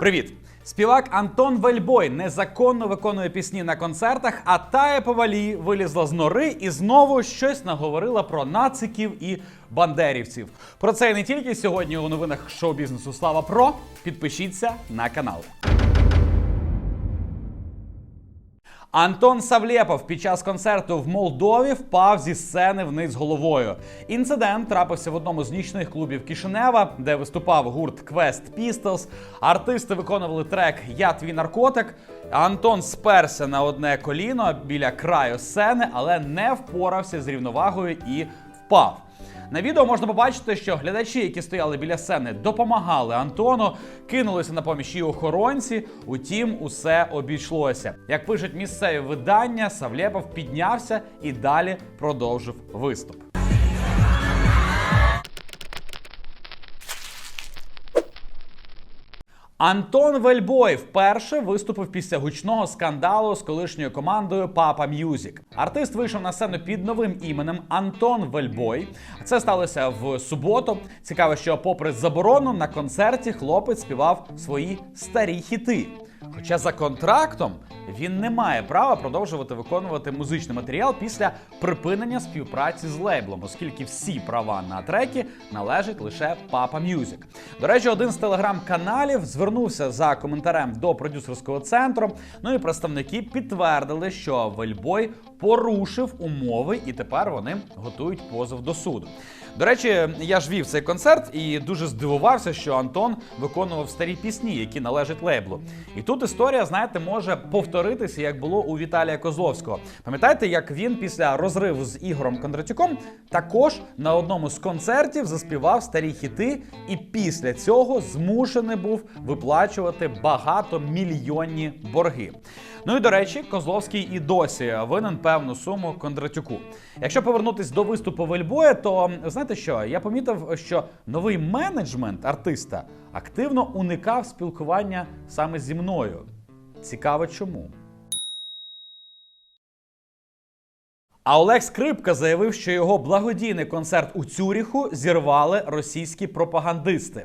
Привіт! Співак Антон Вельбой незаконно виконує пісні на концертах, а Тая повалі вилізла з нори і знову щось наговорила про нациків і бандерівців. Про це і не тільки сьогодні у новинах шоу-бізнесу Слава Про. Підпишіться на канал. Антон Савлєпов під час концерту в Молдові впав зі сцени вниз головою. Інцидент трапився в одному з нічних клубів Кишинева, де виступав гурт Quest Pistols. Артисти виконували трек Я твій наркотик. Антон сперся на одне коліно біля краю сцени, але не впорався з рівновагою і впав. На відео можна побачити, що глядачі, які стояли біля сцени, допомагали Антону, кинулися на поміч і охоронці. Утім, усе обійшлося. Як пишуть місцеві видання, Савлєпов піднявся і далі продовжив виступ. Антон Вельбой вперше виступив після гучного скандалу з колишньою командою Папа М'юзік. Артист вийшов на сцену під новим іменем Антон Вельбой. Це сталося в суботу. Цікаво, що, попри заборону, на концерті хлопець співав свої старі хіти. Хоча за контрактом він не має права продовжувати виконувати музичний матеріал після припинення співпраці з лейблом, оскільки всі права на треки належать лише Papa Music. До речі, один з телеграм-каналів звернувся за коментарем до продюсерського центру. Ну і представники підтвердили, що Вельбой порушив умови, і тепер вони готують позов до суду. До речі, я ж вів цей концерт і дуже здивувався, що Антон виконував старі пісні, які належать лейблу. І тут історія, знаєте, може повторитися, як було у Віталія Козловського. Пам'ятаєте, як він після розриву з Ігорем Кондратюком також на одному з концертів заспівав старі хіти, і після цього змушений був виплачувати багатомільйонні борги. Ну і до речі, Козловський і досі винен певну суму Кондратюку. Якщо повернутись до виступу Вельбоя, то знаєте що? Я помітив, що новий менеджмент артиста активно уникав спілкування саме зі мною. Цікаво, чому. А Олег Скрипка заявив, що його благодійний концерт у Цюріху зірвали російські пропагандисти.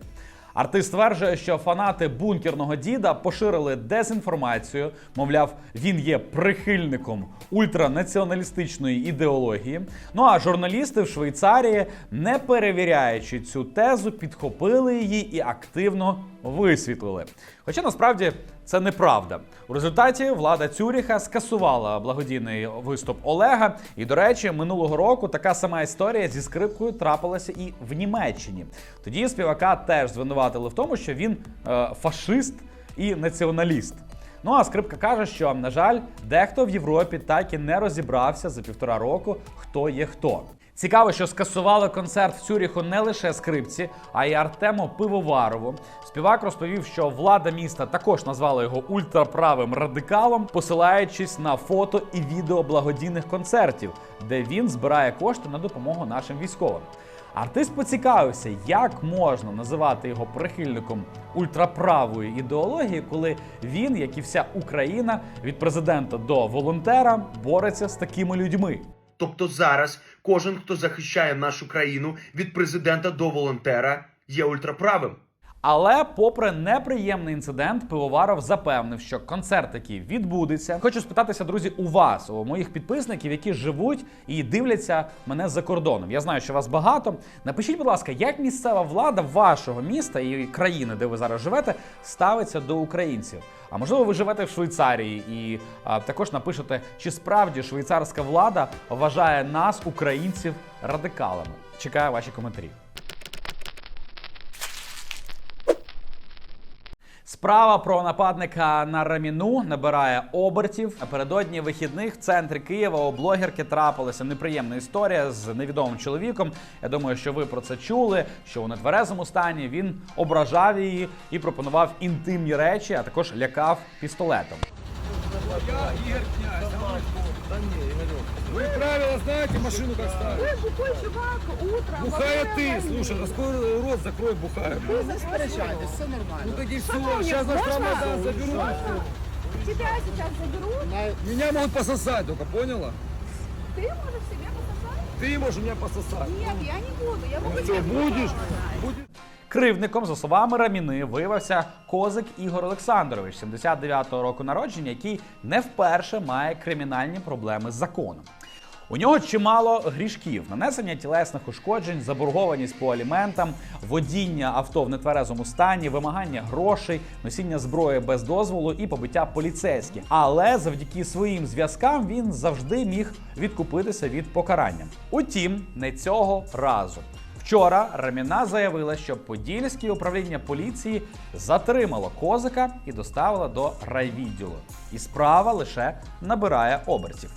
Артист стверджує, що фанати бункерного діда поширили дезінформацію. Мовляв, він є прихильником ультранаціоналістичної ідеології. Ну а журналісти в Швейцарії, не перевіряючи цю тезу, підхопили її і активно висвітлили. Хоча насправді це неправда. У результаті влада Цюріха скасувала благодійний виступ Олега. І, до речі, минулого року така сама історія зі скрипкою трапилася і в Німеччині. Тоді співака теж звинуватили в тому, що він е, фашист і націоналіст. Ну а скрипка каже, що на жаль, дехто в Європі так і не розібрався за півтора року, хто є хто. Цікаво, що скасували концерт в Цюріху не лише скрипці, а й Артему Пивоварову. Співак розповів, що влада міста також назвала його ультраправим радикалом, посилаючись на фото і відео благодійних концертів, де він збирає кошти на допомогу нашим військовим. Артист поцікавився, як можна називати його прихильником ультраправої ідеології, коли він, як і вся Україна, від президента до волонтера бореться з такими людьми. Тобто зараз кожен, хто захищає нашу країну від президента до волонтера, є ультраправим. Але, попри неприємний інцидент, Пивоваров запевнив, що концерт такий відбудеться. Хочу спитатися, друзі, у вас, у моїх підписників, які живуть і дивляться мене за кордоном. Я знаю, що вас багато. Напишіть, будь ласка, як місцева влада вашого міста і країни, де ви зараз живете, ставиться до українців. А можливо, ви живете в Швейцарії і а, також напишете, чи справді швейцарська влада вважає нас, українців, радикалами. Чекаю ваші коментарі. Справа про нападника на раміну набирає обертів. Напередодні вихідних в центрі Києва у блогерки трапилася неприємна історія з невідомим чоловіком. Я думаю, що ви про це чули. Що у нетверезому стані він ображав її і пропонував інтимні речі, а також лякав пістолетом. Вы правила знаете, машину как ставить? Вы бухой чувак, утром. во Бухая время ты, войны. слушай, раскрой рот, закрой бухая. Вы не сперечайтесь, все нормально. Ну так и все, Шановні, сейчас нас можна? тормоза заберут. Можна? Тебя сейчас заберут, Меня могут пососать только, поняла? ты можешь себе пососать? Ты можешь меня пососать. Нет, я не буду, я буду Все, тебя будешь? пососать. Будешь? Кривником, за словами Раміни, виявився Козик Ігор Олександрович, 79-го року народження, який не вперше має кримінальні проблеми з законом. У нього чимало грішків: нанесення тілесних ушкоджень, заборгованість по аліментам, водіння авто в нетверезому стані, вимагання грошей, носіння зброї без дозволу і побиття поліцейських. Але завдяки своїм зв'язкам він завжди міг відкупитися від покарання. Утім, не цього разу. Вчора Раміна заявила, що Подільське управління поліції затримало козика і доставило до райвідділу. І справа лише набирає обертів.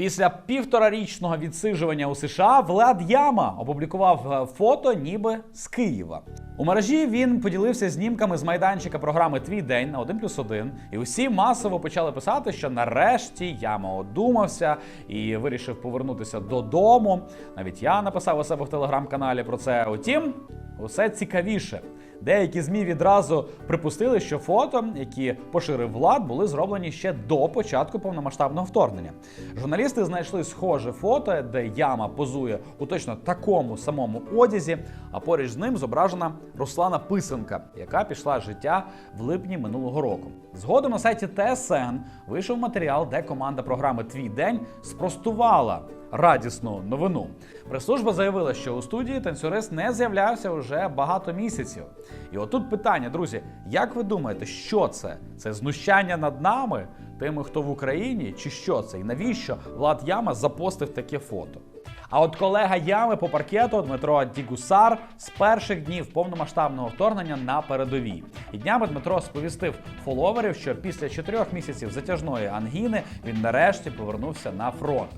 Після півторарічного відсиджування у США Влад Яма опублікував е, фото, ніби з Києва. У мережі він поділився знімками з майданчика програми Твій день на 1 плюс 1, і усі масово почали писати, що нарешті Яма одумався і вирішив повернутися додому. Навіть я написав у себе в телеграм-каналі про це. Утім, усе цікавіше. Деякі змі відразу припустили, що фото, які поширив влад, були зроблені ще до початку повномасштабного вторгнення. Журналісти знайшли схоже фото, де яма позує у точно такому самому одязі, а поруч з ним зображена Руслана Писанка, яка пішла з життя в липні минулого року. Згодом на сайті ТСН вийшов матеріал, де команда програми Твій день спростувала радісну новину. Прес-служба заявила, що у студії танцюрист не з'являвся вже багато місяців. І отут питання, друзі: як ви думаєте, що це? Це знущання над нами, тими, хто в Україні, чи що це? І навіщо Влад Яма запостив таке фото? А от колега Ями по паркету Дмитро Дігусар з перших днів повномасштабного вторгнення на передовій. І днями Дмитро сповістив фоловерів, що після чотирьох місяців затяжної ангіни він нарешті повернувся на фронт.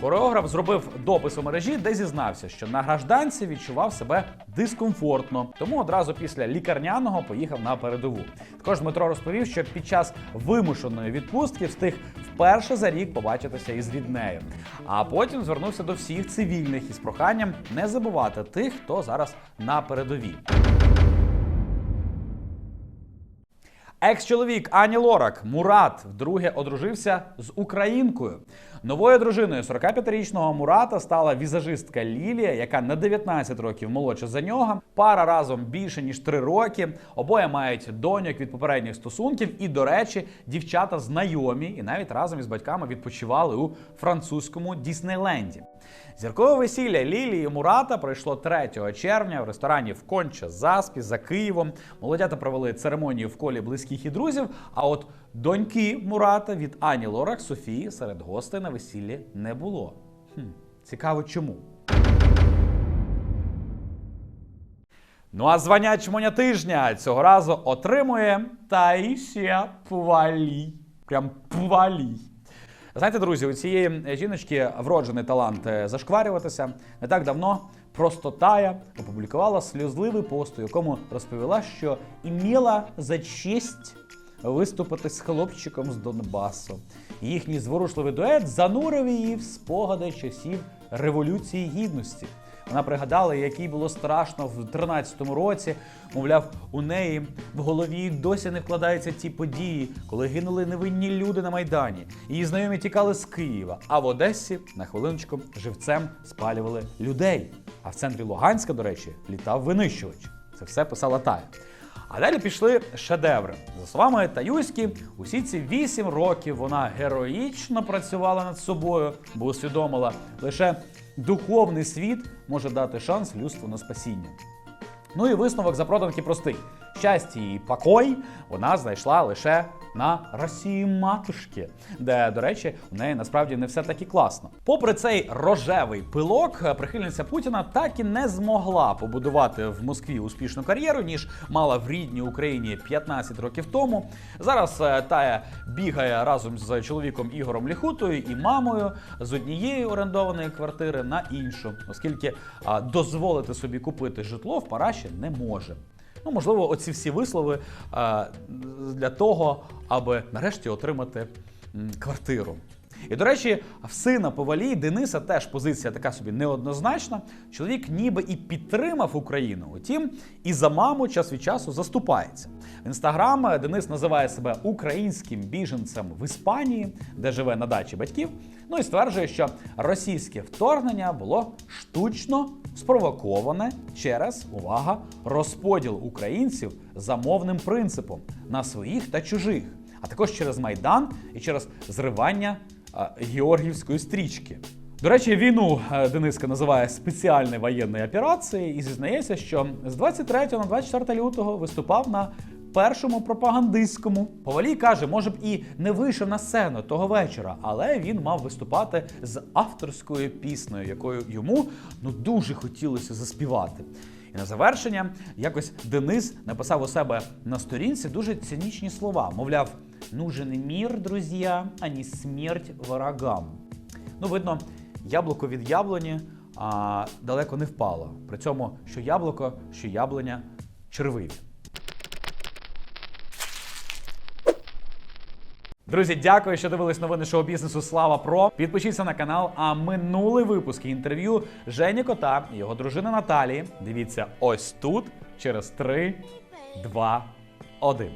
Хореограф зробив допис у мережі, де зізнався, що на гражданці відчував себе дискомфортно, тому одразу після лікарняного поїхав на передову. Також Дмитро розповів, що під час вимушеної відпустки встиг вперше за рік побачитися із ріднею. А потім звернувся до всіх цивільних із проханням не забувати тих, хто зараз на передовій. Екс-чоловік Ані Лорак Мурат вдруге одружився з українкою. Новою дружиною 45-річного Мурата стала візажистка Лілія, яка на 19 років молодша за нього. Пара разом більше ніж 3 роки. Обоє мають доньок від попередніх стосунків. І, до речі, дівчата знайомі і навіть разом із батьками відпочивали у французькому Діснейленді. Зіркове весілля Лілії Мурата пройшло 3 червня в ресторані в Конча Заспі за Києвом. Молодята провели церемонію в колі близьких і друзів. А от доньки Мурата від Ані Лорак Софії серед гостей на весіллі не було. Хм, цікаво, чому. Ну а звання чмоня тижня цього разу отримує Таїсія Пувалій. Прям Пувалій. Знаєте, друзі, у цієї жіночки вроджений талант е, зашкварюватися. Не так давно просто Тая опублікувала сльозливий пост, у якому розповіла, що іміла за честь виступити з хлопчиком з Донбасу. Їхній зворушливий дует занурив її в спогади часів Революції Гідності. Вона пригадала, якій було страшно в 13-му році. Мовляв, у неї в голові досі не вкладаються ті події, коли гинули невинні люди на майдані. Її знайомі тікали з Києва. А в Одесі на хвилиночку живцем спалювали людей. А в центрі Луганська, до речі, літав винищувач. Це все писала Тая. А далі пішли шедеври. За словами Таюськи, усі ці вісім років вона героїчно працювала над собою, бо усвідомила, лише духовний світ може дати шанс людству на спасіння. Ну і висновок запроданки простий: щастя і покой вона знайшла лише на Росії матушки, де, до речі, у неї насправді не все так і класно. Попри цей рожевий пилок, прихильниця Путіна так і не змогла побудувати в Москві успішну кар'єру, ніж мала в рідній Україні 15 років тому. Зараз е, Тая бігає разом з чоловіком Ігорем Ліхутою і мамою з однієї орендованої квартири на іншу, оскільки дозволити собі купити житло в Параші не може. Ну, можливо, оці всі вислови а, для того, аби нарешті отримати квартиру. І до речі, в сина Повалій Дениса теж позиція така собі неоднозначна. Чоловік ніби і підтримав Україну, утім, і за маму час від часу заступається. В інстаграм Денис називає себе українським біженцем в Іспанії, де живе на дачі батьків. Ну і стверджує, що російське вторгнення було штучно спровоковане через увага розподіл українців за мовним принципом на своїх та чужих, а також через майдан і через зривання а, георгівської стрічки. До речі, війну е, Дениска називає спеціальною воєнною операцією і зізнається, що з 23 на 24 лютого виступав на першому пропагандистському. Повалій каже, може б і не вийшов на сцену того вечора, але він мав виступати з авторською піснею, якою йому ну дуже хотілося заспівати. І на завершення якось Денис написав у себе на сторінці дуже цинічні слова. Мовляв, нужен мір, друзі, а не смерть ворогам. Ну, видно, яблуко від яблуні а, далеко не впало. При цьому що яблуко, що яблуня червиві. Друзі, дякую, що дивились новини шоу бізнесу Слава Про. Підпишіться на канал. А минулий випуск інтерв'ю Жені Кота і його дружини Наталії. Дивіться ось тут через 3, 2, 1.